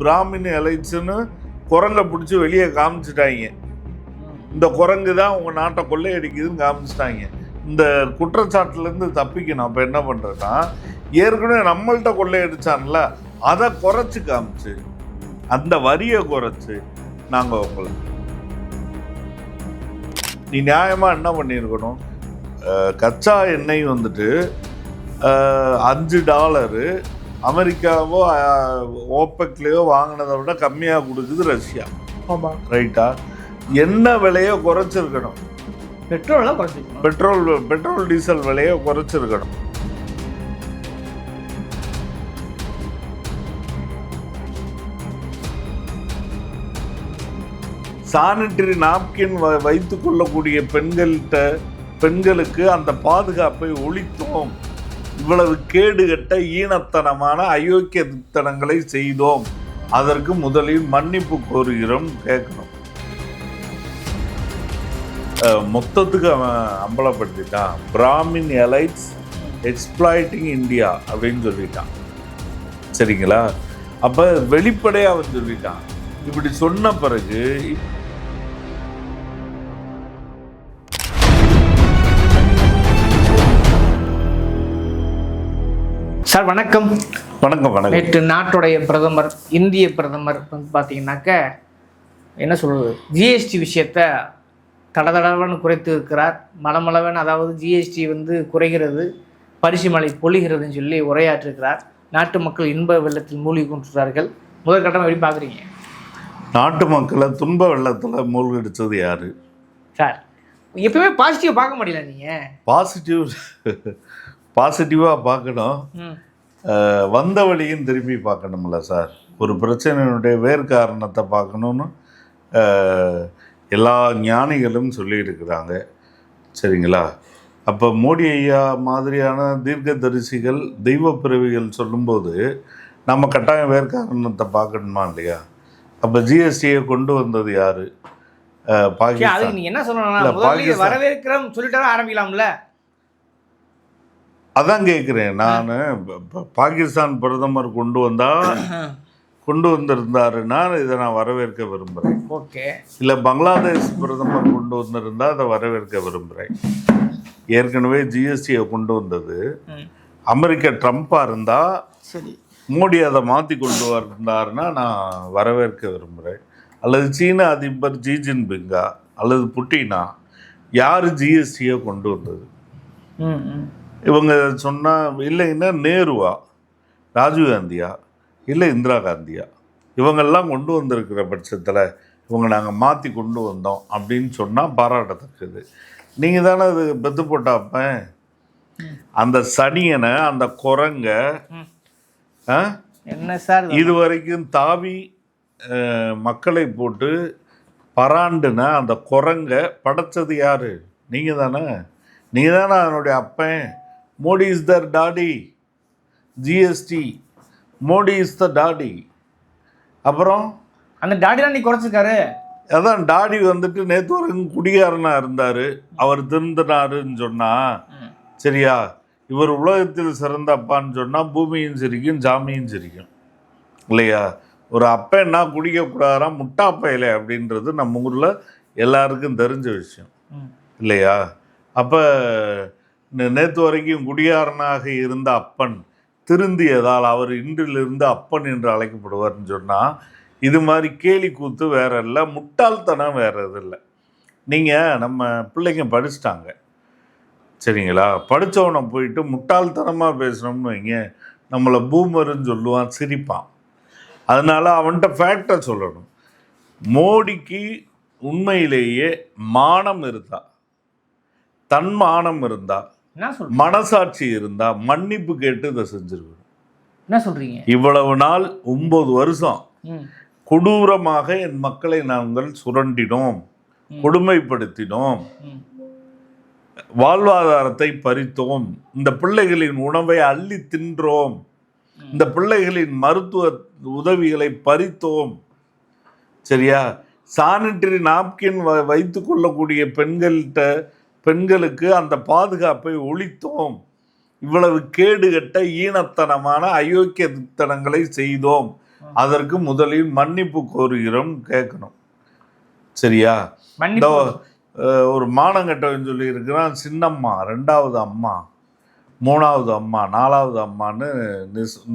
பிராமின் எலைட்ஸ்னு குரங்கை பிடிச்சி வெளியே காமிச்சிட்டாங்க. இந்த குரங்கு தான் உங்கள் நாட்டை கொள்ளையடிக்குதுன்னு காமிச்சிட்டாங்க. இந்த குற்றச்சாட்டுலேருந்து தப்பிக்கணும். அப்போ என்ன பண்ணுறேன்னா ஏற்கனவே நம்மள்கிட்ட கொள்ளையடிச்சான்ல அதை குறைச்சி காமிச்சு அந்த வரியை குறைச்சி நாங்கள் உங்களை நீ நியாயமாக என்ன பண்ணியிருக்கணும்? கச்சா எண்ணெய் வந்துட்டு அஞ்சு டாலரு அமெரிக்காவோ ஓப்பெக்லேயோ வாங்கினதை விட கம்மியாக கொடுக்குது ரஷ்யா. ஆமாம் ரைட்டா? என்ன விலையை குறைச்சிருக்கணும். பெட்ரோலாம் குறைச்சிக்கணும் பெட்ரோல் பெட்ரோல் டீசல் விலையை குறைச்சிருக்கணும். சானிட்டரி நாப்கின் வைத்து கொள்ளக்கூடிய பெண்கள்கிட்ட பெண்களுக்கு அந்த பாதுகாப்பை ஒழித்தோம். இவ்வளவு கேடுகட்ட ஈனத்தனமான அயோக்கியத்தனங்களை செய்தோம். அதற்கு முதலில் மன்னிப்பு கோருகிறோம் கேட்கணும் மொத்தத்துக்கு அவன் அம்பலப்படுத்திட்டான். பிராமின் எலைட்ஸ் எக்ஸ்பிளாய்டிங் இந்தியா அப்படின்னு சொல்லிட்டான். சரிங்களா? அப்போ வெளிப்படையாக அவன் சொல்லிட்டான். இப்படி சொன்ன பிறகு சார் வணக்கம். வணக்கம் வணக்கம். நேற்று நாட்டுடைய பிரதமர் இந்திய பிரதமர் வந்து பார்த்தீங்கன்னாக்க என்ன சொல்றது ஜிஎஸ்டி விஷயத்த தடதடவன்னு குறைத்து இருக்கிறார். மலமளவன் அதாவது ஜிஎஸ்டி வந்து குறைகிறது பரிசு மழை பொழிகிறதுன்னு சொல்லி உரையாற்றிருக்கிறார். நாட்டு மக்கள் இன்ப வெள்ளத்தில் மூழ்கி கொண்டிருக்கிறார்கள். முதற்கட்டம் எப்படி பார்க்குறீங்க நாட்டு மக்களை துன்ப வெள்ளத்தில் மூழ்கடிச்சது யாரு? சார் எப்பவுமே பாசிட்டிவ் பார்க்க முடியல நீங்கள் பாசிட்டிவ் பாசிட்டிவாக பார்க்கணும். வந்த வழியும் திரும்பி பார்க்கணும்ல சார். ஒரு பிரச்சனையினுடைய வேர் காரணத்தை பார்க்கணுன்னு எல்லா ஞானிகளும் சொல்லியிருக்கிறாங்க. சரிங்களா? அப்போ மோடி ஐயா மாதிரியான தீர்க்கதரிசிகள் தெய்வ பிறவிகள் சொல்லும்போது நம்ம கட்டாயம் வேர் காரணத்தை பார்க்கணுமா இல்லையா? அப்போ ஜிஎஸ்டியை கொண்டு வந்தது யாரு? பாகிஸ்தான். என்ன பாகிஸ்தான். வரவேற்கிறோம் சொல்லிட்டு ஆரம்பிக்கலாம்ல? அதான் கேட்குறேன் நான் பாகிஸ்தான் பிரதமர் கொண்டு வந்தா கொண்டு வந்திருந்தாருன்னா இதை நான் வரவேற்க விரும்புகிறேன் ஓகே. இல்லை பங்களாதேஷ் பிரதமர் கொண்டு வந்திருந்தா அதை வரவேற்க விரும்புகிறேன் ஏற்கனவே ஜிஎஸ்டியை கொண்டு வந்தது. அமெரிக்க ட்ரம்ப்பாக இருந்தால் சரி. மோடி அதை மாற்றி கொண்டு வந்தாருன்னா நான் வரவேற்க விரும்புகிறேன் அல்லது சீன அதிபர் ஜி ஜின்பிங்கா அல்லது புட்டினா யார் ஜிஎஸ்டியை கொண்டு வந்தது? இவங்க சொன்னால் இல்லைன்னா நேருவா? ராஜீவ் காந்தியா? இல்லை இந்திரா காந்தியா? இவங்கெல்லாம் கொண்டு வந்திருக்கிற பட்சத்தில் இவங்க நாங்கள் மாற்றி கொண்டு வந்தோம் அப்படின்னு சொன்னால் பாராட்டத்தக்கது. நீங்கள் தானே அது பெத்து போட்டாப்பேன் அந்த சனியனை அந்த குரங்க? என்ன சார் இது? வரைக்கும் தாவி மக்களை போட்டு பராண்டுன அந்த குரங்க படைச்சது யாரு? நீங்கள் தானே? நீங்கள் தானே அதனுடைய அப்பன்? Modi is the daddy. GST Modi is the daddy. அப்புறம்? அந்த டாடிலாம் நீ குறைச்சிருக்காரு. அதான் டாடி வந்துட்டு நேற்று வரைக்கும் குடிகாரனாக இருந்தார். அவர் திருந்தினாருன்னு சொன்னால் சரியா? இவர் உலகத்தில் சிறந்த அப்பான்னு சொன்னால் பூமியும் சிரிக்கும் ஜாமியும் சிரிக்கும். இல்லையா? ஒரு அப்பன்னா குடிக்கக்கூடாதாம் முட்டா பயலே அப்படின்றது நம்ம ஊரில் எல்லாருக்கும் தெரிஞ்ச விஷயம். இல்லையா? அப்போ நேற்று வரைக்கும் குடியாரனாக இருந்த அப்பன் திருந்தியதால் அவர் இன்றிலிருந்து அப்பன் என்று அழைக்கப்படுவார்னு சொன்னால் இது மாதிரி கேலி கூத்து வேற இல்லை முட்டாள்தனம் வேற இது இல்லை. நீங்கள் நம்ம பிள்ளைங்க படிச்சிட்டாங்க. சரிங்களா? படித்தவனை போயிட்டு முட்டாள்தனமாக பேசுகிறோம்னு வைங்க. நம்மளை பூமருன்னு சொல்லுவான் சிரிப்பான். அதனால் அவன்கிட்ட ஃபேக்டை சொல்லணும். மோடிக்கு உண்மையிலேயே மானம் இருந்தா தன்மானம் இருந்தால் என்ன சொல்றீங்க? மனசாட்சி இருந்தா மன்னிப்பு கேட்டு இதை செஞ்சிருக்கணும். என்ன சொல்றீங்க? இவ்வளவு நாள் ஒன்பது வருஷம் ம். கொடூரமாக என் மக்களை நாங்கள் சுரண்டினோம். கொடுமைப்படுத்தினோம் வாழ்வாதாரத்தை பறித்தோம் இந்த பிள்ளைகளின் உணவை அள்ளி தின்றோம் இந்த பிள்ளைகளின் மருத்துவ உதவிகளை பறித்தோம். சரியா? சானிட்டரி நாப்கின் வைத்து கொள்ளக்கூடிய பெண்கள்கிட்ட பெண்களுக்கு அந்த பாதுகாப்பை ஒழித்தோம். இவ்வளவு கேடுகட்ட ஈனத்தனமான அயோக்கியத்தனங்களை செய்தோம். அதற்கு முதலில் மன்னிப்பு கோருகிறோம் கேட்கணும். சரியா? ஒரு மானங்கட்டவன் சொல்லி இருக்கிறான் சின்னம்மா ரெண்டாவது அம்மா மூணாவது அம்மா நாலாவது அம்மான்னு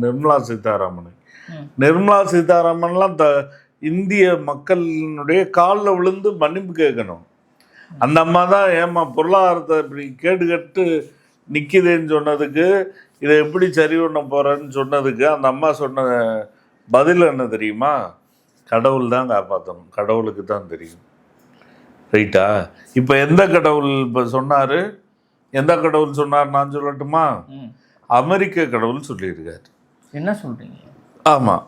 நிர்மலா சீதாராமன். நிர்மலா சீதாராமன்லாம் த இந்திய மக்களினுடைய காலில் விழுந்து மன்னிப்பு கேட்கணும். அந்த அம்மா தான் ஏம்மா பொருளாதாரத்தை இப்படி கேடு கட்டு நிற்கிதுன்னு சொன்னதுக்கு இதை எப்படி சரி பண்ண போகிறேன்னு சொன்னதுக்கு அந்த அம்மா சொன்ன பதில் என்ன தெரியுமா? கடவுள் தான் காப்பாற்றணும் கடவுளுக்கு தான் தெரியும். ரைட்டா? இப்போ எந்த கடவுள் இப்போ சொன்னார்? எந்த கடவுள் சொன்னார் நான் சொல்லட்டுமா. அமெரிக்க கடவுள் சொல்லியிருக்காரு. என்ன சொல்றீங்க? ஆமாம்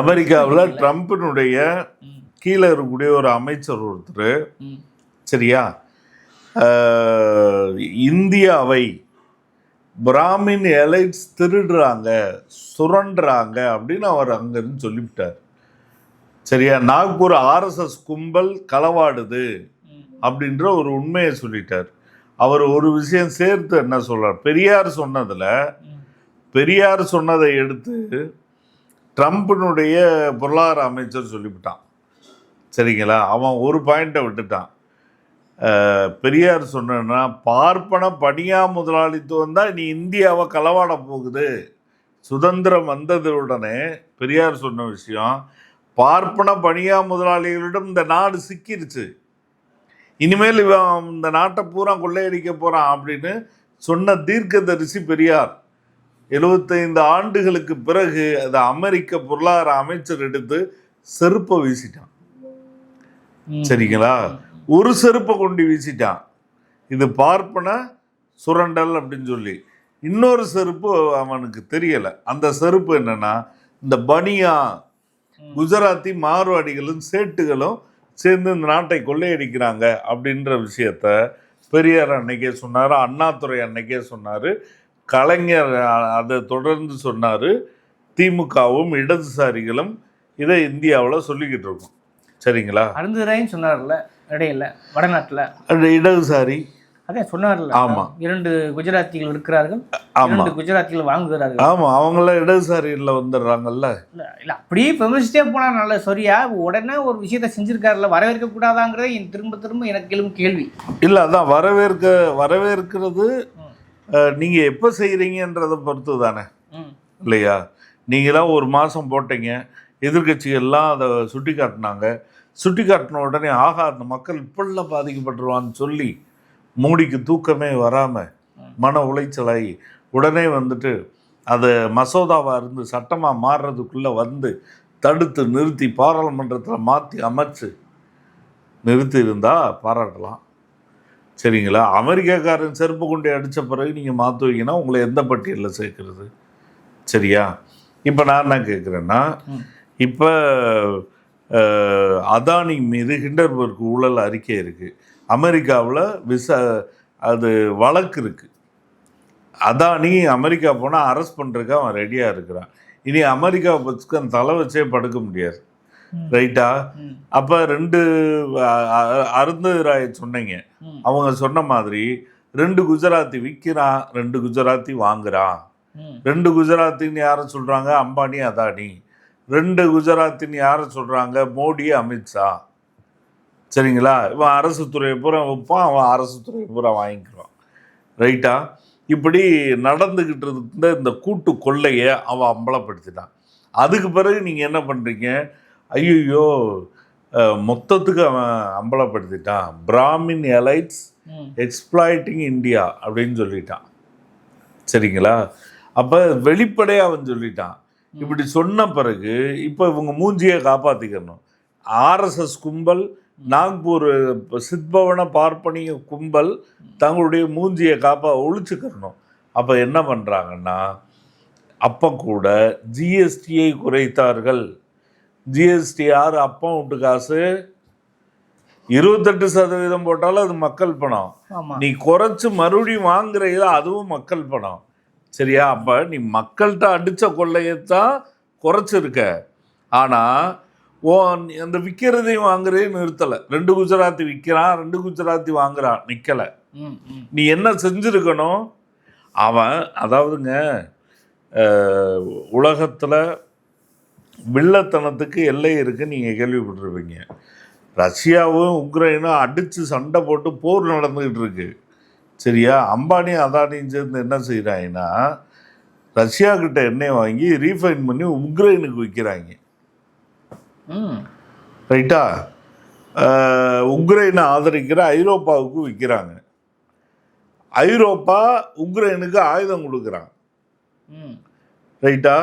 அமெரிக்காவில் ட்ரம்ப்பினுடைய. கீழே இருக்கக்கூடிய ஒரு அமைச்சர் ஒருத்தர். சரியா? இந்தியாவை பிராமின் எலைட்ஸ் திருடுறாங்க சுரண்டுறாங்க அப்படின்னு அவர் அங்கேருந்து சொல்லிவிட்டார். சரியா? நாக்பூர் ஆர்எஸ்எஸ் கும்பல் களவாடுது அப்படின்ற ஒரு உண்மையை சொல்லிட்டார். அவர் ஒரு விஷயம் சேர்த்து என்ன சொல்றார்? பெரியார் சொன்னதில் பெரியார் சொன்னதை எடுத்து ட்ரம்ப்பினுடைய பொருளாதார அமைச்சர் சொல்லிவிட்டான். சரிங்களா? அவன் ஒரு பாயிண்ட்டை விட்டுட்டான். பெரியார் சொன்னா பார்ப்பன பணியா முதலாளித்துவம் தான் நீ இந்தியாவை களவாட போகுது. சுதந்திரம் வந்ததுடனே பெரியார் சொன்ன விஷயம் பார்ப்பன பணியா முதலாளிகளிடம் இந்த நாடு சிக்கிருச்சு. இனிமேல் இவன் இந்த நாட்டை பூரா கொள்ளையடிக்க போறான் அப்படின்னு சொன்ன தீர்க்கதரிசி பெரியார். எழுபத்தைந்து ஆண்டுகளுக்கு பிறகு அதை அமெரிக்க பொருளாதார அமைச்சர் எடுத்து செருப்பை வீசிட்டான். சரிங்களா? ஒரு செருப்பை கொண்டு வீசிட்டான். இது பார்ப்பன சுரண்டல் அப்படின்னு சொல்லி. இன்னொரு செருப்பு அவனுக்கு தெரியல. அந்த செருப்பு என்னன்னா இந்த பனியா. குஜராத்தி மார்வாடிகளும் சேட்டுகளும் சேர்ந்து இந்த நாட்டை கொள்ளையடிக்கிறாங்க அப்படின்ற விஷயத்த பெரியார் அன்னைக்கே சொன்னார் அண்ணாதுரை அன்னைக்கே சொன்னார் கலைஞர் அதை தொடர்ந்து சொன்னார் திமுகவும் இடதுசாரிகளும் இதை இந்தியாவில் சொல்லிக்கிட்டு இருக்கோம். சரிங்களா? அருந்துராயின்னு சொன்னார்ல இடையில வடநாட்டுல. இடதுசாரி அதே சொன்னார்ல. ஆமா. இரண்டு குஜராத்திகள் இருக்கிறார்கள் இரண்டு குஜராத்திகள் வாங்குகிறார்கள் ஆமாம் அவங்களாம் இடதுசாரியில் வந்துடுறாங்கல்ல? இல்ல இல்ல அப்படியே விமர்சிட்டே போனா நல்ல சரியா உடனே ஒரு விஷயத்த செஞ்சிருக்காருல்ல வரவேற்க கூடாதாங்கிறதே என் திரும்ப திரும்ப எனக்கு எழும் கேள்வி. இல்லை அதான் வரவேற்க வரவேற்கிறது ம். நீங்கள் எப்போ செய்கிறீங்கன்றதை பொறுத்து தானே. இல்லையா? நீங்களாம் ஒரு மாதம் போட்டீங்க எதிர்கட்சிகள்லாம் அதை சுட்டி காட்டினாங்க சுட்டி காட்டின உடனே ஆகா அந்த மக்கள் இப்படிலாம் பாதிக்கப்பட்டுருவான்னு சொல்லி மூடிக்கு தூக்கமே வராமல் மன உளைச்சலாகி உடனே வந்துட்டு அதை மசோதாவாக இருந்து சட்டமாக மாறுறதுக்குள்ளே வந்து தடுத்து நிறுத்தி பாராளுமன்றத்தில் மாற்றி அமைச்சு நிறுத்தி இருந்தால் பாராட்டலாம். சரிங்களா? அமெரிக்காக்காரன் செருப்பு கொண்டு அடித்த பிறகு நீங்கள் மாற்றுவீங்கன்னா உங்களை எந்த பட்டியலில் சேர்க்கறது? சரியா? இப்போ நான் என்ன கேட்குறேன்னா இப்போ அதானி மீது ஹிண்டர்பர்க் ஊழல் அறிக்கை இருக்குது அமெரிக்காவில் விச அது வழக்கு இருக்குது அதானி அமெரிக்கா போனால் அரெஸ்ட் பண்ணுறதுக்கு அவன் ரெடியாக இருக்கிறான். இனி அமெரிக்கா பக்கம் தலை வச்சே படுக்க முடியாது. ரைட்டா. அப்போ ரெண்டு அருந்தராய் சொன்னீங்க. அவங்க சொன்ன மாதிரி ரெண்டு குஜராத்தி விற்கிறான் ரெண்டு குஜராத்தி வாங்குறான். ரெண்டு குஜராத்தின்னு யாரை சொல்கிறாங்க அம்பானி அதானி. ரெண்டு குஜராத்தின்னு யாரை சொல்கிறாங்க மோடி அமித்ஷா சரிங்களா? இவன் அரசு துறையை பூரா வைப்பான் அவன் அரசு துறையை பூரா வாங்கிக்குவான் ரைட்டா? இப்படி நடந்துக்கிட்டு இருந்த இந்த கூட்டு கொள்ளையை அவன் அம்பலப்படுத்திட்டான். அதுக்கு பிறகு நீங்கள் என்ன பண்ணுறீங்க ஐயோ மொத்தத்துக்கு அவன் அம்பலப்படுத்திட்டான். Brahmin elites. எக்ஸ்ப்ளாய்டிங் இந்தியா அப்படின்னு சொல்லிட்டான். சரிங்களா? அப்போ வெளிப்படையாக அவன் சொல்லிட்டான். இப்படி சொன்ன பிறகு இப்போ இவங்க மூஞ்சியை காப்பாற்றிக்கணும் ஆர்எஸ்எஸ் கும்பல் நாக்பூர் சித்பவன பார்ப்பனிய கும்பல் தங்களுடைய மூஞ்சியை காப்பா ஒழிச்சுக்கிறணும் அப்போ என்ன பண்ணுறாங்கன்னா அப்போ கூட ஜிஎஸ்டியை குறைத்தார்கள். ஜிஎஸ்டி யார்? அப்பம் விட்டு காசு. இருபத்தெட்டு சதவீதம் போட்டாலும் அது மக்கள் பணம். நீ குறைச்சு மறுபடியும் வாங்குறீங்களா? அதுவும் மக்கள் பணம். சரியா? அப்போ நீ மக்கள்கிட்ட அடித்த கொள்ளையத்தான் குறைச்சிருக்க. ஆனால் ஓ அந்த விற்கிறதையும் வாங்குறதையும் நிறுத்தலை. ரெண்டு குஜராத்தி விற்கிறான் ரெண்டு குஜராத்தி வாங்குறான் நிற்கலை. நீ என்ன செஞ்சுருக்கணும்? அவன் அதாவதுங்க உலகத்தில் வில்லத்தனத்துக்கு எல்லை இருக்குன்னு நீங்கள் கேள்விப்பட்டிருப்பீங்க. ரஷ்யாவும் உக்ரைனும் அடித்து சண்டை போட்டு போர் நடந்துக்கிட்டு இருக்கு. சரியா? அம்பானி அதானியும் சேர்ந்து என்ன செய்கிறாங்கன்னா ரஷ்யா கிட்ட எண்ணெய் வாங்கி ரீஃபைன் பண்ணி உக்ரைனுக்கு விற்கிறாங்க ம். ரைட்டா உக்ரைனை ஆதரிக்கிற ஐரோப்பாவுக்கு விற்கிறாங்க ஐரோப்பா உக்ரைனுக்கு ஆயுதம் கொடுக்குறாங்க. ம். ரைட்டா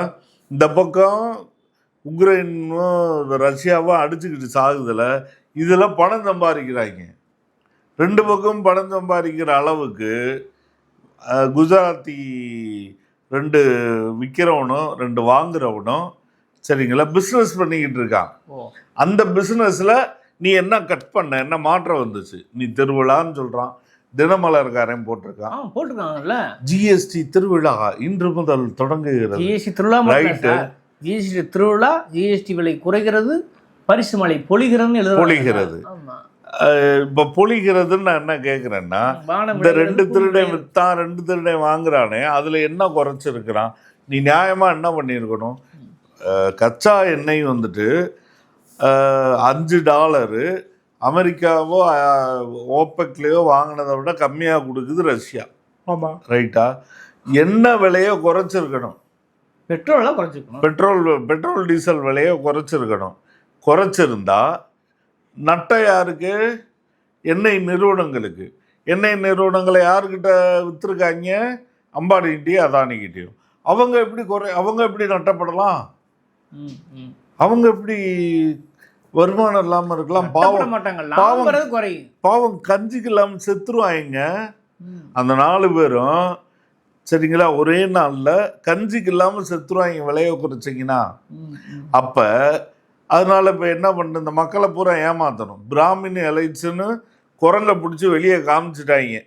இந்த பக்கம் உக்ரைனும் ரஷ்யாவும் அடிச்சுக்கிட்டு சாகுதுல இதில் பணம் சம்பாதிக்கிறாங்க. ரெண்டு பக்கம் பணம் சம்பாதிக்கிற அளவுக்கு குஜராத்தி ரெண்டு விற்கிறவனும் ரெண்டு வாங்குறவனும் சரிங்களா பிஸ்னஸ் பண்ணிக்கிட்டு இருக்கான். அந்த பிஸ்னஸில் நீ என்ன கட் பண்ண என்ன மாற்றம் வந்துச்சு? நீ திருவிழான்னு சொல்கிறான் தினமலர்காரன் போட்டிருக்கான். போட்டிருக்காங்கல்ல? ஜிஎஸ்டி திருவிழா இன்று முதல் தொடங்குகிறது. ஜிஎஸ்டி திருவிழா Right. ஜிஎஸ்டி திருவிழா ஜிஎஸ்டி விலை குறைகிறது பரிசு மழை பொழிகிறதுன்னு எழுத பொழிகிறது. இப்ப பொழிகிறதுன்னு நான் என்ன கேட்குறேன்னா இந்த ரெண்டு திருடை வித்தான் ரெண்டு திருடை வாங்குறானே அதுல என்ன குறைச்சிருக்கிறான்? நீ நியாயமா என்ன பண்ணியிருக்கணும்? கச்சா எண்ணெய் வந்துட்டு அஞ்சு டாலரு அமெரிக்காவோ ஓப்பெக்லேயோ வாங்கினதை விட கம்மியாக கொடுக்குது ரஷ்யா. ஆமா. ரைட்டா? என்ன விலையோ குறைச்சிருக்கணும். பெட்ரோலாம் குறைச்சிக்கணும் பெட்ரோல் பெட்ரோல் டீசல் விலையை குறைச்சிருக்கணும். குறைச்சிருந்தா நட்டை யாருக்கு? எண்ணெய் நிறுவனங்களுக்கு. எண்ணெய் நிறுவனங்களை யாருக்கிட்ட விற்றுருக்காங்க அம்பானிகிட்டயும் அதானிக்கிட்டேயும் அவங்க எப்படி குறை அவங்க எப்படி நட்டப்படலாம். அவங்க எப்படி வருமானம் இல்லாமல் இருக்கலாம்? பாவம் மாட்டாங்க. பாவம். குறையும். பாவம் கஞ்சிக்கு இல்லாமல் செத்துருவாங்க. அந்த நாலு பேரும் சரிங்களா ஒரே நாளில் கஞ்சிக்கு இல்லாமல் செத்துருவாங்க விலையை குறைச்சிங்கன்னா. அப்போ அதனால இப்போ என்ன பண்ணு இந்த மக்களை பூரா ஏமாத்தணும். பிராமின் எலைட்ஸ்னு குரங்கை பிடிச்சி வெளியே காமிச்சிட்டாங்க.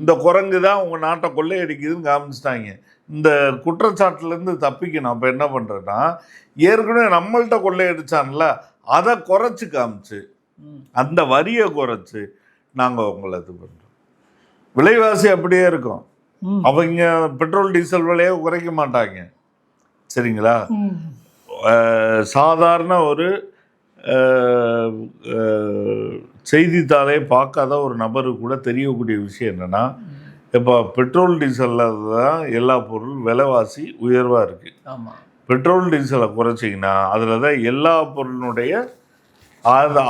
இந்த குரங்கு தான் உங்கள் நாட்டை கொள்ளையடிக்குதுன்னு காமிச்சிட்டாங்க. இந்த குற்றச்சாட்டுலேருந்து தப்பிக்கணும். அப்போ என்ன பண்ணுறேன்னா ஏற்கனவே நம்மள்ட்ட கொள்ளையடிச்சான்ல அதை குறைச்சி காமிச்சு. அந்த வரியை குறைச்சி நாங்கள் உங்களை இது பண்ணுறோம் விலைவாசி அப்படியே இருக்கும். அவங்க பெட்ரோல் டீசல் விலையை குறைக்க மாட்டாங்க. சரிங்களா? சாதாரண ஒரு செய்தித்தாளே பார்க்காத ஒரு நபருக்கு கூட தெரியக்கூடிய விஷயம் என்னென்னா இப்போ பெட்ரோல் டீசலில் தான் எல்லா பொருள் விலைவாசி உயர்வாக இருக்குது ஆமா. பெட்ரோல் டீசலை குறைச்சிங்கன்னா அதில் தான் எல்லா பொருளினுடைய ஆதா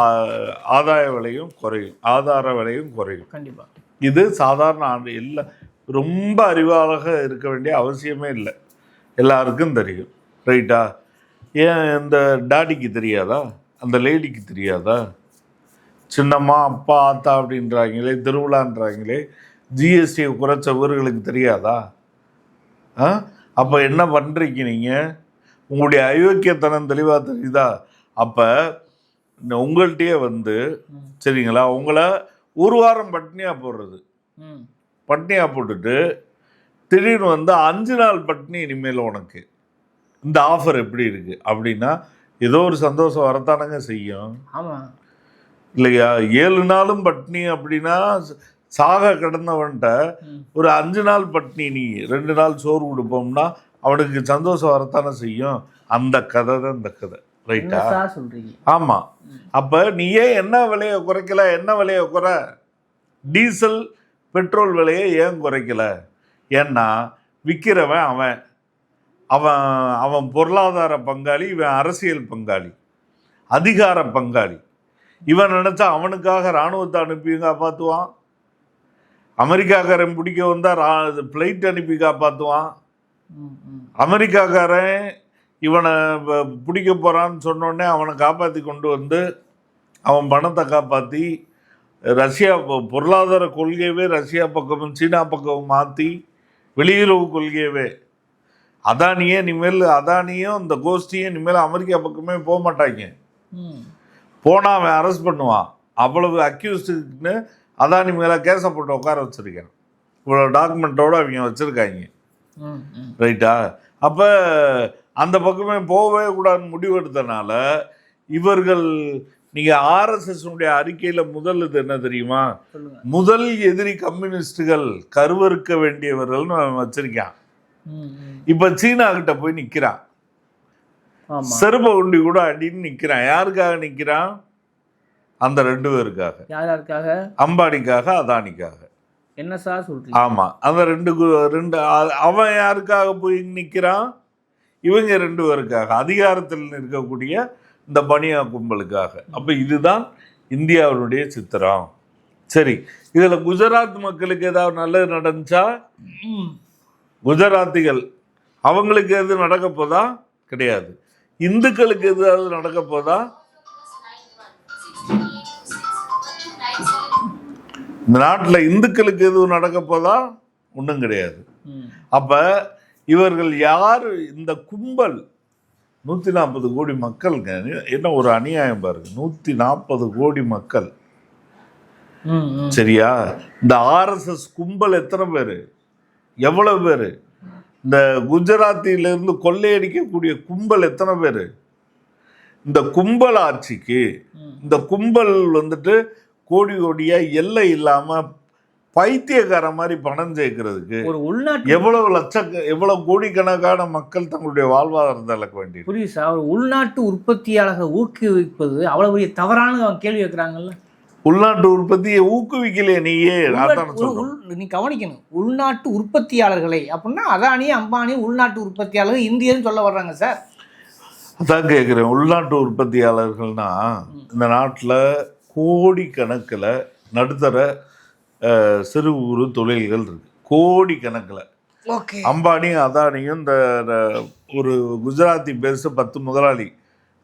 ஆதாய விலையும் குறையும். ஆதார விலையும் குறையும். கண்டிப்பா. இது சாதாரண ஆண்டு இல்லை ரொம்ப அறிவாளாக இருக்க வேண்டிய அவசியமே இல்லை. எல்லாருக்கும் தெரியும். ரைட்டா? ஏன் இந்த டாடிக்கு தெரியாதா? அந்த லேடிக்கு தெரியாதா? சின்னம்மா அப்பா ஆத்தா அப்படின்றாங்களே திருவிழான்றாங்களே ஜிஎஸ்டியை குறைச்ச ஊர்களுக்கு தெரியாதா? ஆ? அப்போ என்ன பண்ணுறீங்க நீங்கள் உங்களுடைய அயோக்கியத்தனம் தெளிவாக தெரியுதா? அப்போ உங்கள்கிட்டயே வந்து. சரிங்களா உங்களை ஒரு வாரம் பட்னியாக போடுறது. பட்னியாக போட்டுட்டு திடீர்னு வந்து அஞ்சு நாள் பட்னி இனிமேல் உனக்கு. இந்த ஆஃபர் எப்படி இருக்குது அப்படின்னா ஏதோ ஒரு சந்தோஷம் வரத்தானங்க செய்யும். ஆமா. இல்லையா? ஏழு நாளும் பட்னி அப்படின்னா சாக கிடந்தவன்ட்ட. ஒரு அஞ்சு நாள் பட்னி நீ ரெண்டு நாள் சோறு கொடுப்போம்னா அவனுக்கு சந்தோஷம் வரத்தானே செய்யும். அந்த கதை தான் இந்த கதை. ரைட்டா சொல்றீங்க? ஆமாம் அப்போ நீ ஏன் என்ன விலையை குறைக்கல? என்ன விலையை குறை? டீசல் பெட்ரோல் விலையை ஏன் குறைக்கல? ஏன்னா விற்கிறவன் அவன். அவன் அவன் பொருளாதார பங்காளி இவன் அரசியல் பங்காளி அதிகார பங்காளி. இவன் நினச்சா அவனுக்காக இராணுவத்தை அனுப்பி காப்பாற்றுவான் அமெரிக்காக்காரன் பிடிக்க வந்தால் ஃப்ளைட் அனுப்பி காப்பாற்றுவான் அமெரிக்காக்காரன் இவனை பிடிக்க போகிறான்னு சொன்னோடனே அவனை காப்பாற்றி கொண்டு வந்து அவன் பணத்தை காப்பாற்றி ரஷ்யா பொருளாதார கொள்கையவே ரஷ்யா பக்கமும் சீனா பக்கமும் மாற்றி வெளியுறவு கொள்கையவே அதானியே இனிமேல் அதானியும் இந்த கோஷ்டியும் இனிமேல் அமெரிக்கா பக்கமே போக மாட்டாங்க. போனால் அவன் அரெஸ்ட் பண்ணுவான். அவ்வளவு அக்யூஸ்டுன்னு அதானி மேலே கேஸை போட்டு உட்கார வச்சுருக்கேன். இவ்வளோ டாக்குமெண்ட்டோடு அவங்க வச்சுருக்காங்க. ரைட்டா அப்போ அந்த பக்கமே போகவே கூடாதுன்னு முடிவெடுத்தனால இவர்கள் நீங்கள் ஆர்எஸ்எஸ்னுடைய அறிக்கையில் முதல் இது என்ன தெரியுமா? முதல் எதிரி கம்யூனிஸ்டுகள் கருவறுக்க வேண்டியவர்கள்னு அவன் வச்சிருக்கான். இப்போ சீனா கிட்ட போய் நிற்கிறான் ஆமா. செருப்ப உண்டி கூட அடின்னு நிக்கிறான். யாருக்காக நிக்கிறான்? அந்த ரெண்டு பேருக்காக. யார் யாருக்காக? அம்பானிக்காக அதானிக்காக. என்ன சார் சொல்றீங்க? ஆமா. அந்த ரெண்டு ரெண்டு அவன் யாருக்காக போய் நிக்கிறான்? இவங்க ரெண்டு பேருக்காக. அதிகாரத்தில் இருக்கக்கூடிய இந்த பனியா கும்பலுக்காக. அப்ப இதுதான் இந்தியாவினுடைய சித்திரம். சரி. இதுல குஜராத் மக்களுக்கு ஏதாவது நல்லது நடந்துச்சா. குஜராத்திகள் அவங்களுக்கு எது நடக்க போதா? கிடையாது. இந்துக்களுக்கு எதாவது நடக்க போதா? இந்த நாட்டில் இந்துக்களுக்கு எதுவும் நடக்க போதா? ஒன்றும் கிடையாது. அப்ப இவர்கள் யார்? இந்த கும்பல் நூற்றி நாற்பது கோடி மக்களுங்க. என்ன ஒரு அநியாயம் பாருங்க. நூற்றி நாற்பது கோடி மக்கள். சரியா? இந்த ஆர்எஸ்எஸ் கும்பல் எத்தனை பேர்? எவ்வளவு பேர்? இந்த குஜராத்திலிருந்து கொள்ளையடிக்கக்கூடிய கும்பல் எத்தனை பேர்? இந்த கும்பல் ஆட்சிக்கு. இந்த கும்பல் வந்துட்டு கோடி கோடியா எல்லை இல்லாம பைத்தியக்கார மாதிரி பணம் சேர்க்கறதுக்கு ஒரு உள்நாட்டு எவ்வளவு லட்ச எவ்வளவு கோடிக்கணக்கான மக்கள் தங்களுடைய வாழ்வாதாரத்தை இழக்க வேண்டியது புரியுது சார். ஒரு உள்நாட்டு உற்பத்தியாளர்களை ஊக்குவிப்பது அவ்வளவு பெரிய தவறான அவங்க கேள்வி கேட்குறாங்கல்ல? உள்நாட்டு உற்பத்தியை ஊக்குவிக்கலையே நீயே நீ கவனிக்கணும். உள்நாட்டு உற்பத்தியாளர்களை அப்படின்னா அதானி அம்பானி உள்நாட்டு உற்பத்தியாளர்கள் இந்தியன்னு சொல்ல வர்றாங்க சார். அதான் கேட்குறேன் உள்நாட்டு உற்பத்தியாளர்கள்னா இந்த நாட்டில் கோடிக்கணக்கில் நடுத்தர சிறு குறு தொழில்கள் இருக்கு. கோடிக்கணக்கில். ஓகே. அம்பானியும் அதானியும் இந்த இந்த ஒரு குஜராத்தி பேச பத்து முதலாளி.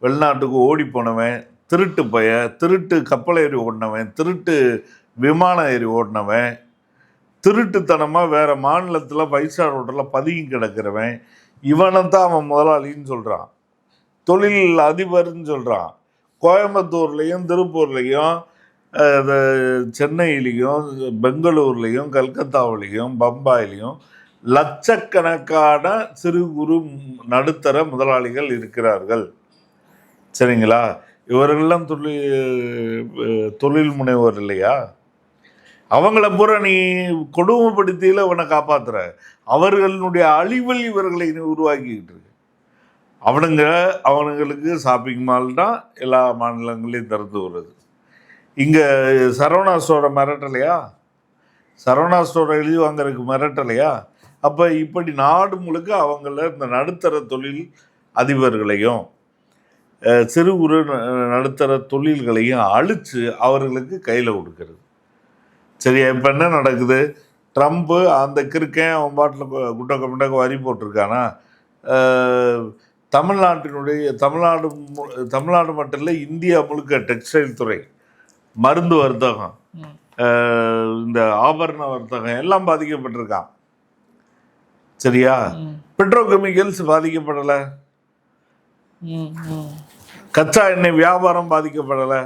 வெளிநாட்டுக்கு ஓடி போனவன் திருட்டு பைய திருட்டு கப்பல் ஏறி ஓடினவன் திருட்டு விமானம் ஏறி ஓடினவன் திருட்டுத்தனமாக வேறு மாநிலத்தில் ஃபைவ் ஸ்டார் ஹோட்டலில் பதுங்கி கிடக்கிறவன் இவனை தான் அவன் முதலாளின்னு சொல்கிறான் தொழில் அதிபர்னு சொல்கிறான் கோயம்புத்தூர்லேயும் திருப்பூர்லேயும் சென்னையிலையும் பெங்களூர்லேயும் கல்கத்தாவிலையும் பம்பாயிலையும் லட்சக்கணக்கான சிறு குறு நடுத்தர முதலாளிகள் இருக்கிறார்கள். சரிங்களா? இவர்கள்லாம் தொழில் தொழில் முனைவர் இல்லையா? அவங்கள பூரா நீ கொடுமைப்படுத்தியில் அவனை காப்பாத்துற. அவர்களுடைய அழிவில் இவர்களை நீ உருவாக்கிக்கிட்டு இருக்கு. அவனுங்க அவனுங்களுக்கு ஷாப்பிங் மால் தான் எல்லா மாநிலங்களையும் திறந்து வருது இங்கே சரவணா ஸ்டோரை மிரட்டலையா? சரவணா ஸ்டோரை எழுதி வாங்குறதுக்கு மிரட்டலையா? அப்போ இப்படி நாடு முழுக்க அவங்கள இந்த நடுத்தர தொழில் அதிபர்களையும் சிறு குறு நடுத்தர தொழில்களையும் அழித்து அவர்களுக்கு கையில் கொடுக்கறது. சரியா இப்போ என்ன நடக்குது? ட்ரம்ப்பு அந்த கிறுக்கன் அவன் பாட்டில் குட்டக்க முட்டக்க வரி போட்டிருக்கானா? தமிழ்நாட்டினுடைய தமிழ்நாடு மு- தமிழ்நாடு மட்டும் இல்லை இந்தியா முழுக்க டெக்ஸ்டைல் துறை மருந்து வர்த்தகம் இந்த ஆபரண வர்த்தகம் எல்லாம் பாதிக்கப்பட்டிருக்கான். சரியா? பெட்ரோகெமிக்கல்ஸ் பாதிக்கப்படலை. கச்சா எண்ணெய் வியாபாரம் பாதிக்கப்படலை.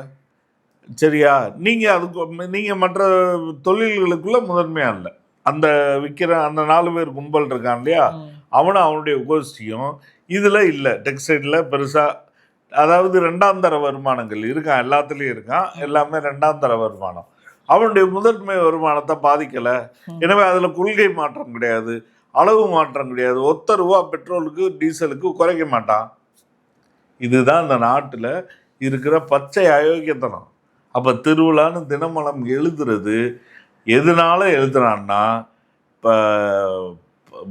சரியா? நீங்கள் அதுக்கு நீங்கள் மற்ற தொழில்களுக்குள்ள முதன்மையா இல்லை. அந்த விற்கிற அந்த நாலு பேர் கும்பல் இருக்கான் இல்லையா. அவனும் அவனுடைய கோஷ்டியும் இதில் இல்லை. டெக்ஸ்டைலில் பெருசாக அதாவது ரெண்டாம் தர வருமானங்கள் இருக்கான் எல்லாத்துலேயும் இருக்கான் எல்லாமே ரெண்டாம் தர வருமானம். அவனுடைய முதன்மை வருமானத்தை பாதிக்கலை. எனவே அதில் கொள்கை மாற்றம் கிடையாது. அளவு மாற்றம் கிடையாது. ஒத்த ரூபா பெட்ரோலுக்கு டீசலுக்கு குறைக்க மாட்டான். இதுதான் இந்த நாட்டில் இருக்கிற பச்சை அயோக்கியத்தனம். அப்போ திருவிழான்னு தினமலம் எழுதுறது எதனால எழுதுறான்னா இப்போ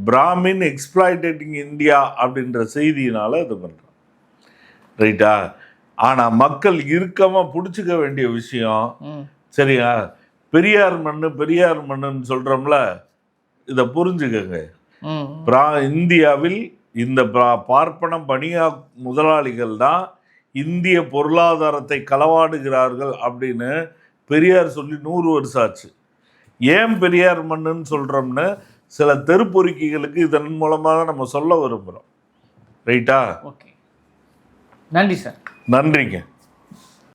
பிராமின் எக்ஸ்பிளாய்டேட்டிங் இந்தியா அப்படின்ற செய்தியினால இது பண்ணுறான் ரைட்டா? ஆனால் மக்கள் இறுக்கமாக பிடிச்சிக்க வேண்டிய விஷயம். சரியா? பெரியார் மண்ணு பெரியார் மண்ணுன்னு சொல்கிறோம்ல இதை புரிஞ்சுக்கங்க. இந்தியாவில் இந்த பா- பார்ப்பன பனியா முதலாளிகள் தான் இந்திய பொருளாதாரத்தை களவாடுகிறார்கள் அப்படின்னு பெரியார் சொல்லி நூறு வருஷம் ஆச்சு. ஏன் பெரியார் மண்ணுன்னு சொல்கிறோம்னு சில தெருப்பொறுக்கிகளுக்கு இதன் மூலமாக தான் நம்ம சொல்ல விரும்புகிறோம் ரைட்டா? ஓகே. நன்றி சார். நன்றிங்க.